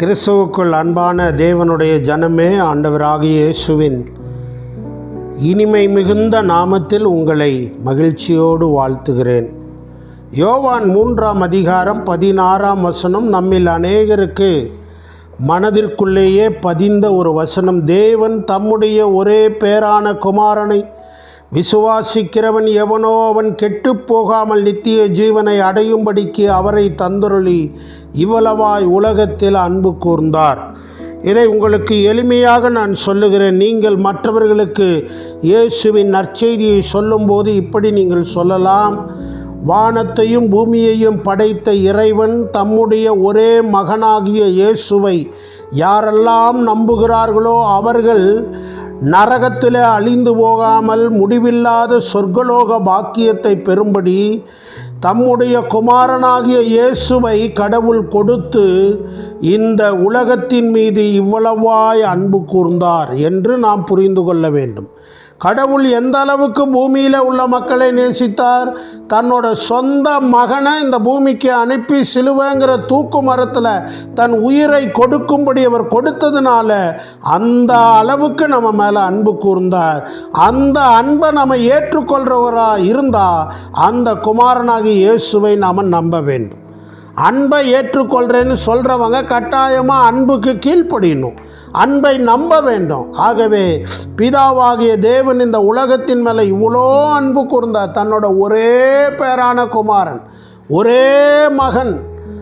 கிறிஸ்துவுக்குள் அன்பான தேவனுடைய ஜனமே ஆண்டவராகிய இயேசுவின் இனிமை மிகுந்த நாமத்தில் உங்களை மகிழ்ச்சியோடு வாழ்த்துகிறேன். யோவான் மூன்றாம் அதிகாரம் பதினாறாம் வசனம் நம்மில் அநேகருக்கு மனதிற்குள்ளேயே பதிந்த ஒரு வசனம் தேவன் தம்முடைய ஒரே பேரான குமாரனை விசுவாசிக்கிறவன் எவனோ அவன் கெட்டுப் போகாமல் நித்திய ஜீவனை அடையும்படிக்கு அவரை தந்தருளி இவ்வளவாய் உலகத்தில் அன்பு கூர்ந்தார். இதை உங்களுக்கு எளிமையாக நான் சொல்லுகிறேன். நீங்கள் மற்றவர்களுக்கு இயேசுவின் நற்செய்தியை சொல்லும்போது இப்படி நீங்கள் சொல்லலாம். வானத்தையும் பூமியையும் படைத்த இறைவன் தம்முடைய ஒரே மகனாகிய இயேசுவை யாரெல்லாம் நம்புகிறார்களோ அவர்கள் நரகத்திலே அழிந்து போகாமல் முடிவில்லாத சொர்க்கலோக பாக்கியத்தை பெறும்படி தம்முடைய குமாரனாகிய இயேசுவை கடவுள் கொடுத்து இந்த உலகத்தின் மீது இவ்வளவாய் அன்பு கூர்ந்தார் என்று நாம் புரிந்து கொள்ள வேண்டும். கடவுள் எந்த அளவுக்கு பூமியில் உள்ள மக்களை நேசித்தார் தன்னோட சொந்த மகனை இந்த பூமிக்கு அனுப்பி சிலுவைங்கிற தூக்கு மரத்தில் தன் உயிரை கொடுக்கும்படி அவர் கொடுத்ததுனால அந்த அளவுக்கு நம்ம மேலே அன்பு கூர்ந்தார். அந்த அன்பை நம்ம ஏற்றுக்கொள்கிறவராக இருந்தால் அந்த குமாரனாகி இயேசுவை நாம் நம்ப வேண்டும். அன்பை ஏற்றுக்கொள்கிறேன்னு சொல்கிறவங்க கட்டாயமாக அன்புக்கு கீழ்ப்படியணும். அன்பை நம்ப வேண்டும். ஆகவே பிதாவாகிய தேவன் இந்த உலகத்தின் மேலே இவ்வளோ அன்பு கூர்ந்தார் தன்னோட ஒரே பேரான குமாரன் ஒரே மகன்.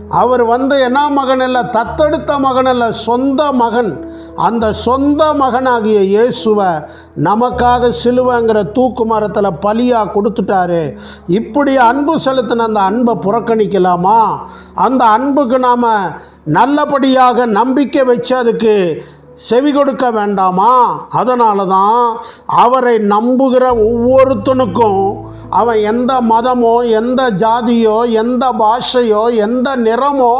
அவர் வந்து என்ன மகன் இல்லை? தத்தெடுத்த மகன் இல்லை? சொந்த மகன். அந்த சொந்த மகனாகிய இயேசுவை நமக்காக சிலுவைங்கிற தூக்கு மரத்தில் பலியாக கொடுத்துட்டாரு. இப்படி அன்பு செலுத்தின அந்த அன்பை புறக்கணிக்கலாமா? அந்த அன்புக்கு நாம் நல்லபடியாக நம்பிக்கை வச்சு அதுக்கு செவி கொடுக்க வேண்டாமா? அதனால தான் அவரை நம்புகிற ஒவ்வொருத்தனுக்கும் அவன் எந்த மதமோ எந்த ஜாதியோ எந்த பாஷையோ எந்த நிறமோ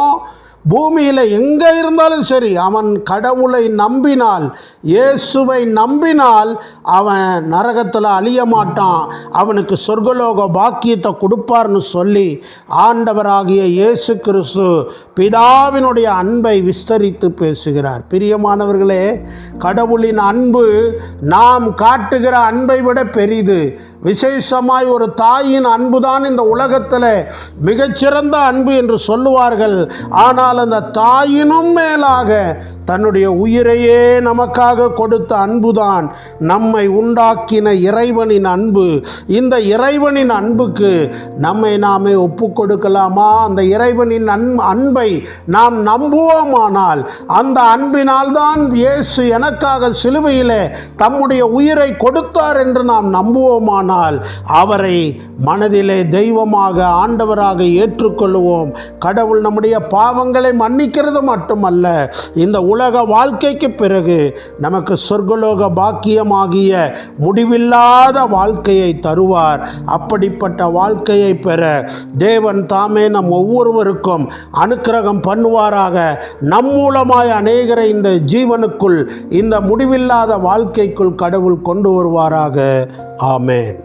பூமியில் எங்கே இருந்தாலும் சரி அவன் கடவுளை நம்பினால் இயேசுவை நம்பினால் அவன் நரகத்தில் அழிய மாட்டான். அவனுக்கு சொர்க்கலோக பாக்கியத்தை கொடுப்பார்னு சொல்லி ஆண்டவராகிய இயேசு கிறிஸ்து பிதாவினுடைய அன்பை விஸ்தரித்து பேசுகிறார். பிரியமானவர்களே கடவுளின் அன்பு நாம் காட்டுகிற அன்பை விட பெரிது. விசேஷமாய் ஒரு தாயின் அன்புதான் இந்த உலகத்தில் மிகச்சிறந்த அன்பு என்று சொல்லுவார்கள். ஆனால் அந்த தாயினும் மேலாக தன்னுடைய உயிரையே நமக்காக கொடுத்த அன்புதான் நம்மை உண்டாக்கின இறைவனின் அன்பு. இந்த இறைவனின் அன்புக்கு நம்மை நாமே ஒப்பு கொடுக்கலாமா? அந்த இறைவனின் அன் அன்பை நாம் நம்புவோமானால் அந்த அன்பினால் தான் இயேசு எனக்காக சிலுவையிலே தம்முடைய உயிரை கொடுத்தார் என்று நாம் நம்புவோமானால் அவரை மனதிலே தெய்வமாக ஆண்டவராக ஏற்றுக்கொள்வோம் கடவுள் நம்முடைய பாவங்கள் பாவங்களை மன்னிக்கிறது மட்டுமல்ல இந்த உலக வாழ்க்கைக்கு பிறகு நமக்கு சொர்க்கலோக பாக்கியமாகிய முடிவில்லாத வாழ்க்கையை தருவார். அப்படிப்பட்ட வாழ்க்கையை பெற தேவன் தாமே நம் ஒவ்வொருவருக்கும் அனுக்கிரகம் பண்ணுவாராக. நம் மூலமாய் அநேகரை இந்த ஜீவனுக்குள் இந்த முடிவில்லாத வாழ்க்கைக்குள் கடவுள் கொண்டு வருவாராக. ஆமேன்.